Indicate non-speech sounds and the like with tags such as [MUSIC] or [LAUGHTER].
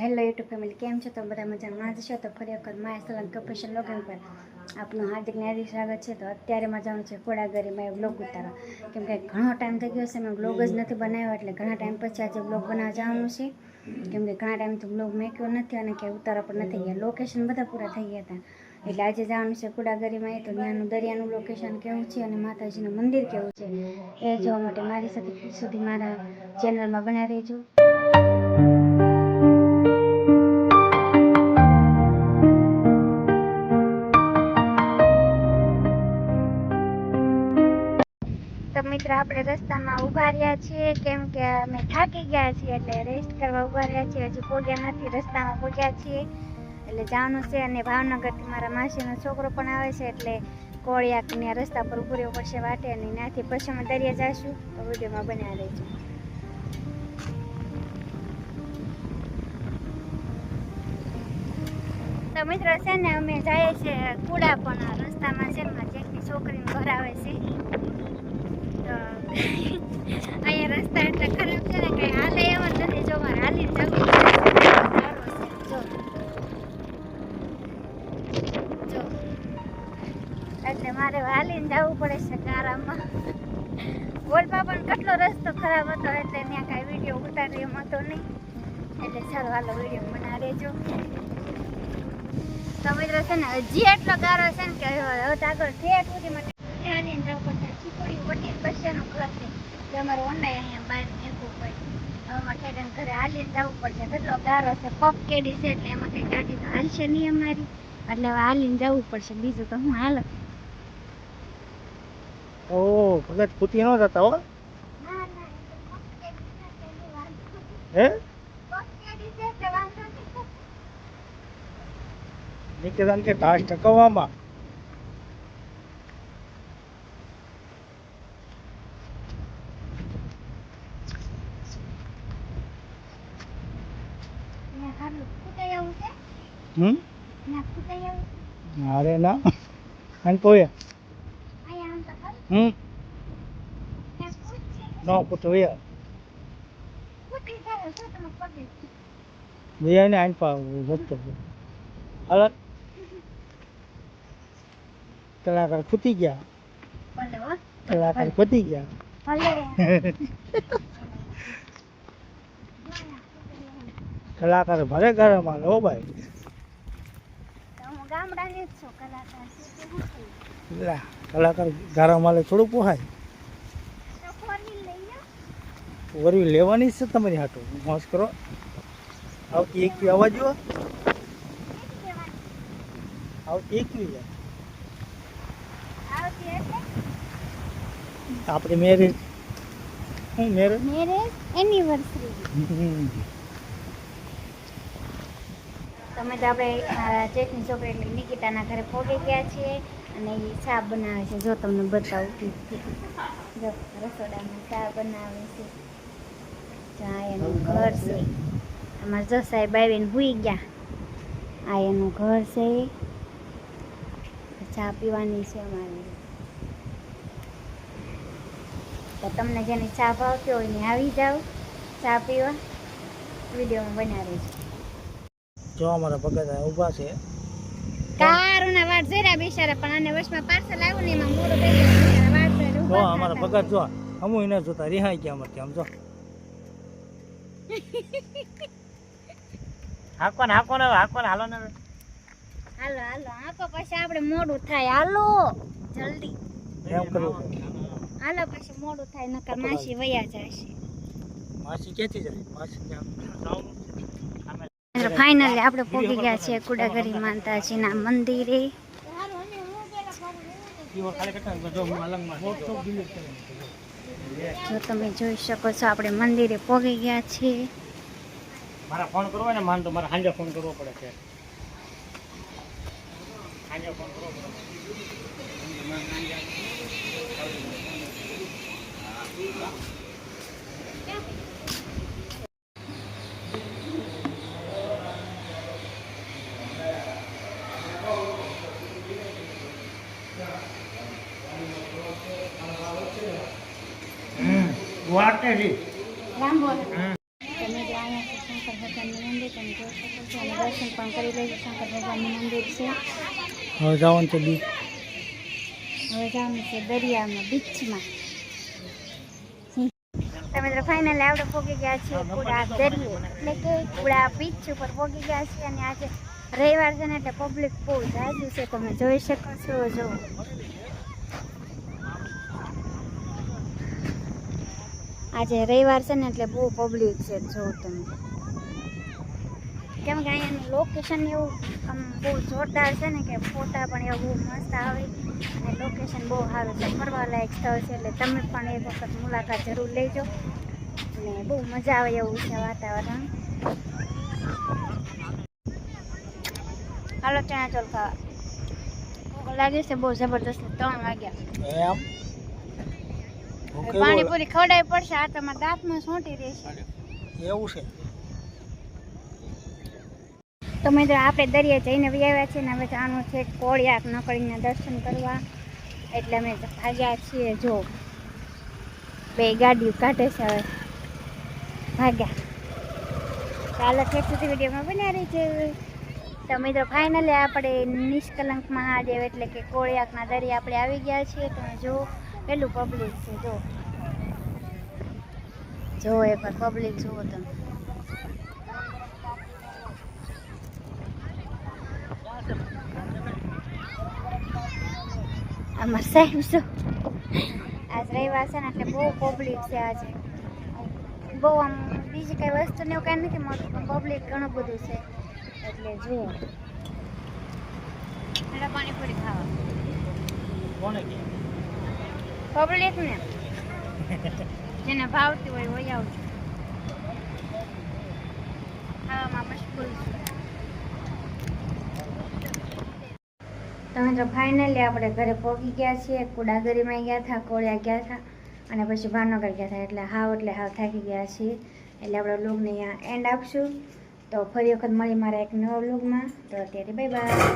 Hello YouTube family કેમ છો? તો બધા મજામાં જ છો? તો ફરી વખત માય સલંગ કપેશન લોગન પર આપનું હાર્દિક નારી સ્વાગત છે. તો અત્યારે મજાનું છે. કોડાગરીમાં એ બ્લોગ ઉતારવા. કેમ કે ઘણો ટાઈમ થઈ ગયો છે. મેં બ્લોગ જ નથી બનાવ્યો, એટલે ઘણા ટાઈમ પછી આજે બ્લોગ બનાવવા જવાનું છે. કેમ કે ઘણા ટાઈમથી બ્લોગ મેક્યો નથી અને કે ઉતારવા પણ નથી ગયા. લોકેશન બધા પૂરા થઈ ગયા હતા. એટલે આજે જવાનું છે કુડાગરીમાં એ. તો ત્યાંનું દરિયાનું લોકેશન કેવું છે અને માતાજીનું મંદિર કેવું છે એ જોવા માટે મારી સાથે સુધી મારા ચેનલમાં બનાવી રહેજો. તો આપણે રસ્તામાં ઊભા રહ્યા છીએ. કેમ કે અમે થાકી ગયા છીએ એટલે રેસ્ટ કરવા ઊભા રહ્યા છીએ. હજુ પોગ્યા નથી, રસ્તામાં પોગ્યા છીએ. એટલે જવાનું છે અને ભાવનગરથી મારા માસીનો છોકરો પણ આવે છે એટલે કોળિયાકને રસ્તા પર ઊભું પડશે વાટે અને ત્યાંથી પછી અમે દરિયા જઈશું તો વિડીયોમાં બન્યા રહેજો. તો મિત્રો, છે ને, અમે જઈએ છીએ કુડા પણ રસ્તામાં છે. ને મારા છોકરીને ઘર આવે છે. અહીંયા રસ્તા એટલા ખરાબ છે ને કઈ હાલે એવા નથી. જો મારે હાલી જવું જો. જો. મારે હાલીને જવું પડે છે કારામાં ગોલમાં પણ કેટલો રસ્તો ખરાબ હતો એટલે ત્યાં કાંઈ વીડિયો ઉતારી એમ હતો નહીં. એટલે ચાલો હાલો વીડિયો બના રહેજો તો મિત્રો છે ને, હજી એટલો ગારો છે ને કે હવે આગળ ઠેઠ સુધી માટે હાલીને જવું પડશે ચીકુડી વટી ઘર છે. તે અમારે ઓનલાઈન અહીંયા બહાર ફેંકવું પડે હવે અમારે ઠેઠ ઘરે હાલીને જવું પડશે. કેટલો ગારો છે પગ કેડી છે એટલે એમાં કંઈ ગાડી તો હાલશે નહીં અમારી. એટલે હવે હાલીને જવું પડશે. બીજું તો હું હાલ? ઓ ભગત પૂતી ન જતા હો. હે. નિકેતન કે ઘાસ ટકવવામાં અહીંયા હારું ફૂટાઈ આવું છે અરે ના. અને પોયા કલાકાર ખૂતી ગયા. ભલે કલાકાર ખૂતી ગયા. [LAUGHS] ભલે ભરે ઘરે ગરમ હો ભાઈ. ગામડાની જ છું કલાકાર. ગારા માલે? લા કલાકાર થોડું પોહાય. વરવી લેવાની છે તમારી હાટો. મોસ કરો. આવતી એક આવવા જો કેટલી આવતી એક આવતી આપણે મેરેજ હું મેરેજ મેરેજ એનિવર્સરી તમે તો આપણે જેઠની છોકરી એટલે નિકિતાના ઘરે પહોંચી ગયા છીએ અને એ ચા બનાવે છે. જો તમને બતાવું. જો, રસોડામાં ચા બનાવે છે. ચા એનું ઘર છે. આમાં જો સાહેબ આવીને હુઈ ગયા. આ એનું ઘર છે. ચા પીવાની છે અમારી. તો તમને જેની ચા ભાવતી હોય ને આવી જાઓ. ચા પીવા. વિડીયોમાં બનાવી છે જો અમારા ભગત ઊભા છે. કારુના વાટ જરા બિચારા પણ આને વર્ષમાં પાર્સલ આવ્યું ને એમાં મોરો થઈ ગયું વાટ જો ઊભા અમારા. ભગત જો અમુ એને જોતા રિહાઈ ગયા અમારે આમ જો. [LAUGHS] હાકો ને હાકો ને હાકો ને હાલો ને હાલો હાલો હાકો પછી આપણે મોડું થાય. હાલો જલ્દી. એમ કરવું હાલો પછી મોડું થાય નકર માસી વયા જશે. માસી ક્યાંથી જાય માસી ત્યાં ફાઇનલી આપણે પહોંચી ગયા છીએ કુડાગરી માતાજીના મંદિરે. જો તમે જોઈ શકો છો, આપણે મંદિરે પહોંચી ગયા છીએ. મારા ફોન કરવો ને, માન તો મારા હાંજે ફોન કરવો પડે છે. હાંજે ફોન કરવો બોલ. તમે જો શંકર ભગવાનનું મંદિર તમે જોઈ શકો છો. અને દર્શન પણ કરી લેજો શંકર ભગવાનનું મંદિર છે. હવે જવાનું છે બી હવે જવાનું છે દરિયામાં બીચમાં. તમે તો ફાઇનલી આવડે પહોંચી ગયા છીએ કુડા દરિયે. એટલે કે કુડા બીચ ઉપર પહોંચી ગયા છીએ અને આજે રવિવાર છે ને એટલે પબ્લિક બહુ જાજુ છે. તમે જોઈ શકો છો જો આજે રવિવાર છે ને એટલે બહુ પબ્લિક છે જો તમે. કેમ કે અહીંયાનું લોકેશન એવું આમ બહુ જોરદાર છે ને કે ફોટા પણ એવું બહુ મસ્ત આવે અને લોકેશન બહુ સારું છે. ફરવાલાયક સ્થળ છે એટલે તમે પણ એક વખત મુલાકાત જરૂર લેજો અને બહુ મજા આવે એવું છે વાતાવરણ. હાલો ચણા ચોલ ખાવા લાગે છે, બહુ જબરદસ્ત ત્રણ વાગ્યા. પાણીપુરી ખવડાવી પડશે આ તમારા દાંતમાં સોંટી રહેશે એવું છે? તો મિત્રો આપણે દરિયા જઈને આવ્યા છીએ ને હવે જવાનું છે કોળિયાક નકળીના દર્શન કરવા. એટલે અમે ભાગ્યા છીએ જો બે ગાડીઓ કાઢે છે હવે. ભાગ્યા. ચાલો ઠેક સુધી વિડીયોમાં બન્યા રહી છે તો મિત્રો ફાઇનલી આપણે નિષ્કલંક મહાદેવ એટલે કે કોળિયાકના દરિયા આપણે આવી ગયા છીએ. તમે જો કેટલું પબ્લિક છે જો. જો એકવાર પબ્લિક જુઓ તમે. અમાર સાહેબ શું આજ રવિવાર છે ને એટલે બહુ પબ્લિક છે આજે. બહુ આમ બીજી કઈ વસ્તુ ને એવું કાંઈ નથી મળતું પણ પબ્લિક ઘણું બધું છે. એટલે જુઓ. પાણીપુરી ખાવા. કોને કે પબ્લિક ને. જેને ભાવતી હોય હોય આવજો. ખાવામાં મશગુલ તમે તો ફાઇનલી આપણે ઘરે પહોંચી ગયા છીએ. કુડાગરીમાં ગયા હતા કોળિયા ગયા હતા અને પછી ભાવનગર ગયા હતા એટલે હાવ એટલે હાવ થાકી ગયા છીએ. એટલે આપણે લુકને અહીંયા એન્ડ આપશું. તો ફરી વખત મળી મારા એક નવા લુકમાં તો અત્યારે બાય બાય